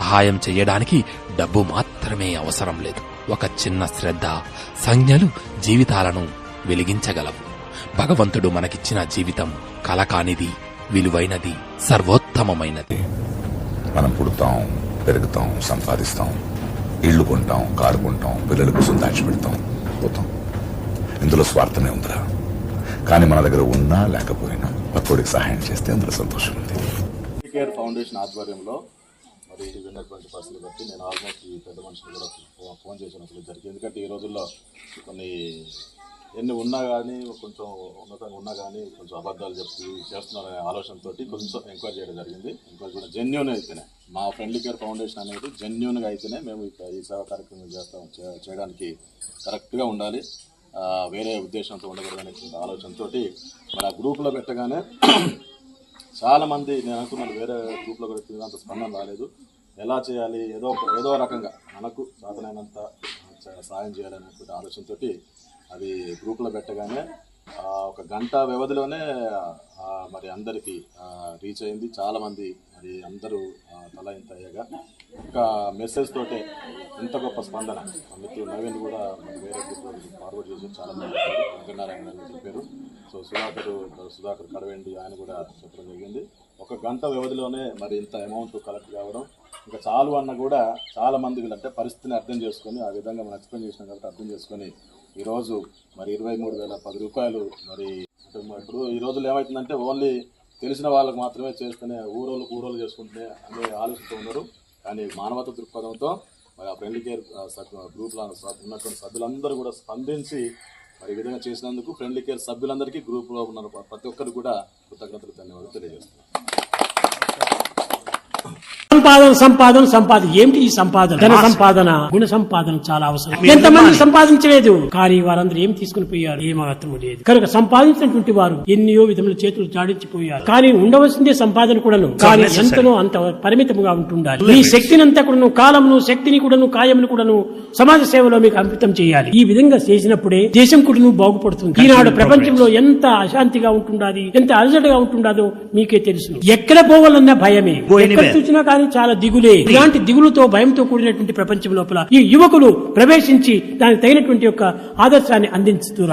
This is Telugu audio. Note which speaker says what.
Speaker 1: సహాయం చెయ్యడానికి డబ్బు మాత్రమే అవసరం లేదు. ఒక చిన్న శ్రద్ధ సంజ్ఞలు జీవితాలను వెలిగించగలవు. భగవంతుడు మనకిచ్చిన జీవితం కలకానిది విలువైనది సర్వోత్తమమైనది.
Speaker 2: మనం పుడతాం పెరుగుతాం సంపాదిస్తాం ఇళ్ళు కొంటాం కారు కొంటాం పిల్లల కోసం దాచిపెడతాం పోతాం. ఇందులో స్వార్థమే ఉందిరా. కానీ మన దగ్గర ఉన్నా లేకపోయినా పక్కోడికి సహాయం చేస్తే అందులో సంతోషం ఉంది.
Speaker 3: కేర్ ఫౌండేషన్ ఆధ్వర్యంలో మరి విన్నటువంటి పరిస్థితులు బట్టి నేను ఆల్మోస్ట్ ఈ పెద్ద మనుషులు కూడా ఫోన్ ఫోన్ చేసినప్పుడు జరిగింది. ఎందుకంటే ఈ రోజుల్లో కొన్ని ఎన్ని ఉన్నా కానీ కొంచెం ఉన్నతంగా ఉన్నా కానీ కొంచెం అబద్ధాలు చెప్పి చేస్తున్నారనే ఆలోచనతో కొంచెం ఎంక్వైరీ చేయడం జరిగింది. ఎంక్వైరీ కూడా జెన్యున్ అయితేనే. మా ఫ్రెండ్లీ కేర్ ఫౌండేషన్ అనేది జెన్యున్గా అయితేనే మేము ఈ- ఈ సేవా కార్యక్రమం చేస్తాం చేయడానికి కరెక్ట్గా ఉండాలి. వేరే ఉద్దేశంతో ఉండకూడదనే ఆలోచనతో మరి ఆ గ్రూప్లో పెట్టగానే చాలా మంది నేను అనుకున్నాను వేరే గ్రూప్లో కూడా తిరిగినంత స్పందన రాలేదు. ఎలా చేయాలి? ఏదో ఏదో రకంగా మనకు సాధనైనంత స- సాయం చేయాలనేటువంటి ఆలోచనతో అది గ్రూప్లో పెట్టగానే ఒక గంట వ్యవధిలోనే మరి అందరికీ రీచ్ అయింది. చాలా మంది మరి అందరూ తల ఇంత అయ్యాగా ఒక మెసేజ్ తోటే ఇంత గొప్ప స్పందన. మిత్రులు నవీన్ కూడా మరి వేరే ఫార్వర్డ్ చేసి చాలా మంది వెంకటనారాయణ గారు చెప్పారు. సో సుధాకర్ సుధాకర్ కడవేండి ఆయన కూడా చెప్పడం జరిగింది. ఒక గంట వ్యవధిలోనే మరి ఇంత అమౌంట్ కలెక్ట్ కావడం ఇంకా చాలు అన్న కూడా చాలా మంది వీళ్ళంటే పరిస్థితిని అర్థం చేసుకొని ఆ విధంగా మనం ఎక్స్ప్లెయిన్ చేసినాం కాబట్టి అర్థం చేసుకొని ఈరోజు మరి ఇరవై మూడు వేల పది రూపాయలు మరి ఇప్పుడు ఈ రోజుల్లో ఏమవుతుందంటే ఓన్లీ తెలిసిన వాళ్ళకి మాత్రమే చేస్తేనే ఊరోళ్ళు ఊరోళ్ళు చేసుకుంటే అనే ఆలోచిస్తూ ఉన్నారు. కానీ మానవత దృక్పథంతో మరి ఆ ఫ్రెండ్లీ కేర్ గ్రూప్లో ఉన్నటువంటి సభ్యులందరూ కూడా స్పందించి మరి ఈ విధంగా చేసినందుకు ఫ్రెండ్లీ కేర్ సభ్యులందరికీ గ్రూప్లో ఉన్న ప్రతి ఒక్కరు కూడా కృతజ్ఞతలు ధన్యవాదాలు తెలియజేస్తున్నారు
Speaker 4: సంపాదన సంపాదన సంపాదన. ఏమిటి ఈ సంపాదన? ధన సంపాదన. గుణ సంపాదన చాలా అవసరం. ఎంతమంది సంపాదించలేదు? కానీ వారందరూ ఏం తీసుకుని పోయారు? ఏ మాత్రం లేదు. కనుక సంపాదించినటువంటి వారు ఎన్నో విధముల చేతులు చాడించిపోయారు కానీ ఉండవలసిందే సంపాదన కూడాను. కానీ ఎంతనో అంత పరిమితముగా ఉంటుండాలి. ఈ శక్తిని అంతా కూడాను కాలమును శక్తిని కూడాను కాయమును కూడాను సమాజ సేవలో మీకు అంకితం చేయాలి. ఈ విధంగా చేసినప్పుడే దేశం కూడాను బాగుపడుతుంది. ఈనాడు ప్రపంచంలో ఎంత అశాంతిగా ఉంటుండాది ఎంత అలజడిగా ఉంటుండాదో మీకే తెలుసు. ఎక్కడ పోవాలన్నా భయమే. ఎక్కడ చూసినా కానీ చాలా దిగులే. ఇలాంటి దిగులుతో భయంతో కూడినటువంటి ప్రపంచం లోపల ఈ యువకులు ప్రవేశించి దానికి తగినటువంటి యొక్క ఆదర్శాన్ని అందించుతున్నారు.